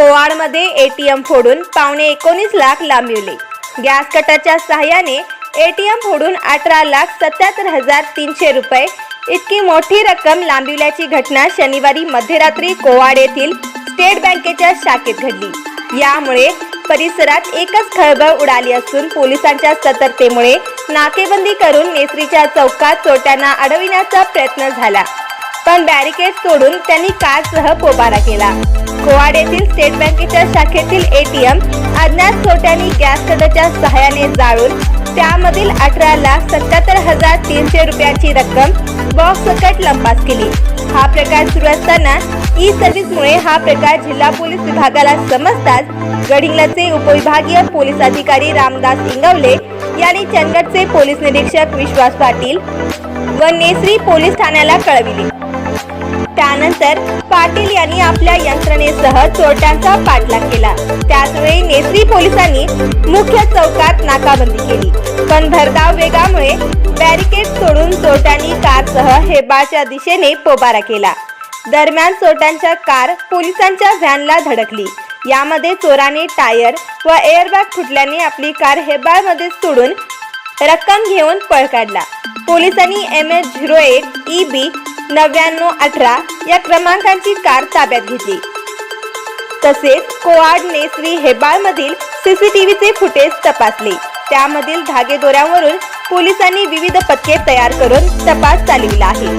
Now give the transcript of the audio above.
कोवाडमध्ये ATM फोडून पावणे एकोणीस लाख लांबिवले. गॅस कटरच्या सहाय्याने एटीएम फोडून अठरा लाख सत्याहत्तर हजार तीनशे रुपये इतकी मोठी रक्कम लांबिवल्याची घटना शनिवारी मध्यरात्री कोवाड येथील स्टेट बँकेच्या शाखेत घडली. यामुळे परिसरात एकच खळबळ उडाली असून पोलिसांच्या सतर्कतेमुळे नाकेबंदी करून नेसरीच्या चौकात चोरट्यांना अडविण्याचा प्रयत्न झाला. पण बॅरिकेड सोडून त्यांनी कारसह पोबारा केला. कोवाड येथील स्टेट बँकेच्या शाखेतील एटीएम अज्ञात चोरट्यांनी गॅस कटरच्या सहाय्याने जाळून त्यामधील अठरा लाख सत्याहत्तर हजार तीनशे रुपयांची रक्कम बॉक्स सकट लंपास केली. हा प्रकार सुरू असताना ई सर्व्हिसमुळे हा प्रकार जिल्हा पोलीस विभागाला समजताच गडिंगलाचे उपविभागीय पोलीस अधिकारी रामदास इंगवले यांनी चंदगडचे पोलीस निरीक्षक विश्वास पाटील व नेसरी पोलीस ठाण्याला कळविले. त्यानंतर पाटील यांनी आपल्या यंत्रणेसह चोरट्यांचा पाठलाग केला. त्याचवेळी नेसरी पोलिसांनी मुख्य चौकात नाकाबंदी केली. पण भरधाव वेगामुळे बॅरिकेड सोडून चोरट्यांनी कारसह हेबाळच्या दिशेने पोबारा केला. दरम्यान चोरट्यांच्या कार पोलिसांच्या व्हॅनला धडकली. यामध्ये चोराने टायर व एअरबॅग फुटल्याने आपली कार हेबाळमध्ये सोडून रक्कम घेऊन पळ काढला. पोलिसांनी M H zero eight E B नव्याण्णव अठरा या क्रमांकाची कार ताब्यात घेतली. तसेच कोआड नेसरी हेबाळमधील सीसीटीव्हीचे फुटेज तपासले. त्यामधील धागेदोऱ्यांवरून पोलिसांनी विविध पथके तयार करून तपास चालविला आहे.